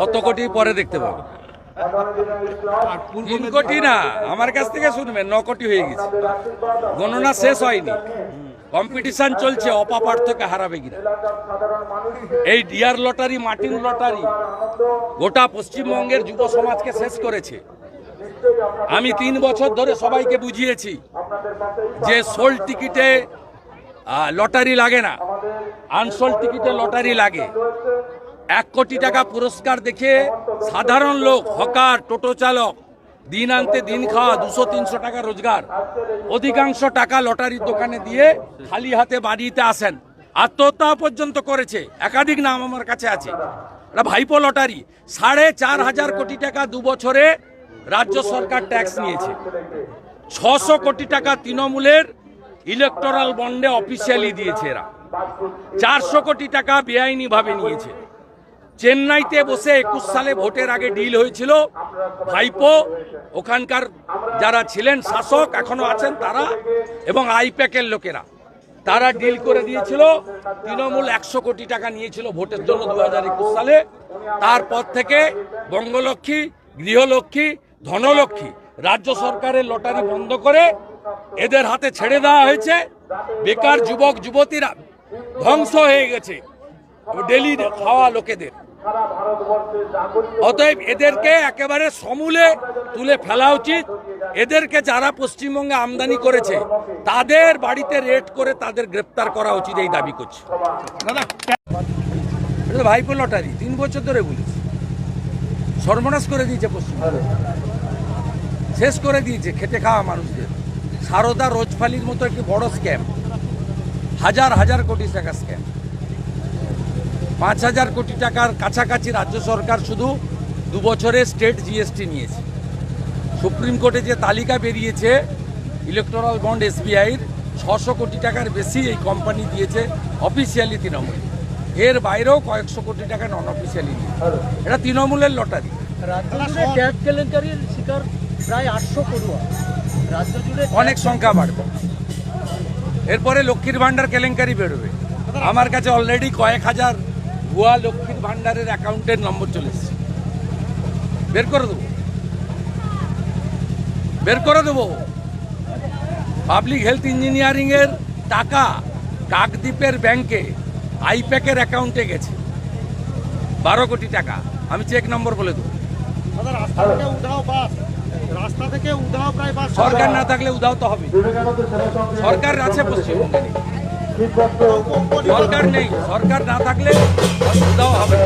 কত কোটি পরে দেখতে পাবো? তিন কোটি না আমার কাছ থেকে শুনবেন ন কোটি হয়ে গেছে। গণনা শেষ হয়নি। কম্পিটিশন চলছে অপাপার থেকে হারাবে কিনা। এই ডিয়ার লটারি মার্টিন লটারি গোটা পশ্চিমবঙ্গের যুব সমাজকে শেষ করেছে। আমি তিন বছর ধরে সবাইকে বুঝিয়েছি যে সোল টিকিটে লটারি লাগে না। আনসোল টিকিটে লটারি লাগে। এক কোটি টাকা পুরস্কার দেখে সাধারণ লোক, হকার, টোটো চালক, দিন আনতে দিন খাওয়া, দুশো, তিনশো টাকা রোজগার। অধিকাংশ টাকা লটারির দোকানে দিয়ে খালি হাতে বাড়িতে আসেন। আত্মহত্যা পর্যন্ত করেছে। একাধিক নাম আমার কাছে আছে। এটা ভাইপো লটারি। সাড়ে চার হাজার কোটি টাকা দু বছরে রাজ্য সরকার ট্যাক্স নিয়েছে। ছশো কোটি টাকা তৃণমূলের ইলেকটোরাল বন্ডে অফিসিয়ালি দিয়েছে এরা। চারশো কোটি টাকা বেআইনিভাবে নিয়েছে। চেন্নাইতে বসে একুশ সালে ভোটের আগে ডিল হয়েছিল। ভাইপো, ওখানকার যারা ছিলেন শাসক এখনও আছেন তারা এবং আইপ্যাকের লোকেরা, তারা ডিল করে দিয়েছিল। তৃণমূল একশো কোটি টাকা নিয়েছিল ভোটের জন্য দু হাজার একুশ সালে। তারপর থেকে বঙ্গলক্ষ্মী, গৃহলক্ষ্মী, ধনলক্ষ্মী রাজ্য সরকারের লটারি বন্ধ করে এদের হাতে ছেড়ে দেওয়া হয়েছে। বেকার যুবক, যুবতীরা ধ্বংস হয়ে গেছে। ডেলি খাওয়া লোকেদের। অতএব এদেরকে একেবারে সমূলে তুলে ফেলা উচিত। এদেরকে যারা পশ্চিমবঙ্গে আমদানি করেছে, তাদের বাড়িতে রেড করে তাদের গ্রেপ্তার করা উচিত এই দাবি করছে। ভাইপো লটারি, তিন বছর ধরে বলিস সর্বনাশ করে দিয়েছে পশ্চিমবঙ্গ। শেষ করে দিয়েছে খেটে খাওয়া মানুষদের। সারদা রোজফালির মতো একটি বড় স্ক্যাম হাজার হাজার কোটি টাকা স্ক্যাম পাঁচ হাজার কোটি টাকার কাছাকাছি রাজ্য সরকার শুধু দু বছরে স্টেট জিএসটি নিয়েছে। সুপ্রিম কোর্টে যে তালিকা বেরিয়েছে ইলেকটোরাল বন্ড এসবিআইর ছশো কোটি টাকার বেশি এই কোম্পানি দিয়েছে অফিসিয়ালি তৃণমূল। এর বাইরেও কয়েকশো কোটি টাকা নন অফিসিয়ালি এটা তৃণমূলের লটারি ট্যাক্স কেলেঙ্কারির শিকার প্রায় আটশো পড়ুয়া। রাজ্য জুড়ে অনেক সংখ্যা বাড়বে। এরপরে লক্ষ্মীর ভান্ডার কেলেঙ্কারি বেরোবে। আমার কাছে অলরেডি কয়েক হাজার ভুয়া লক্ষ্মীর ভান্ডারের অ্যাকাউন্টের নম্বর চলে এসেছে। বের করে দেবো। বের করে দেবো। পাবলিক হেলথ ইঞ্জিনিয়ারিং এর টাকা কাকদ্বীপের ব্যাংকে আইপ্যাকের অ্যাকাউন্টে গেছে। বারো কোটি টাকা। আমি চেক নম্বর বলে দেবো। দাদা রাস্তা থেকে উধাও বাস। রাস্তা থেকে উধাও প্রায় বাস। সরকার না থাকলে উদাও তো হবে সরকার আছে পশ্চিমবঙ্গে। সরকার নেই সরকার না থাকলে অসুবিধাও হবে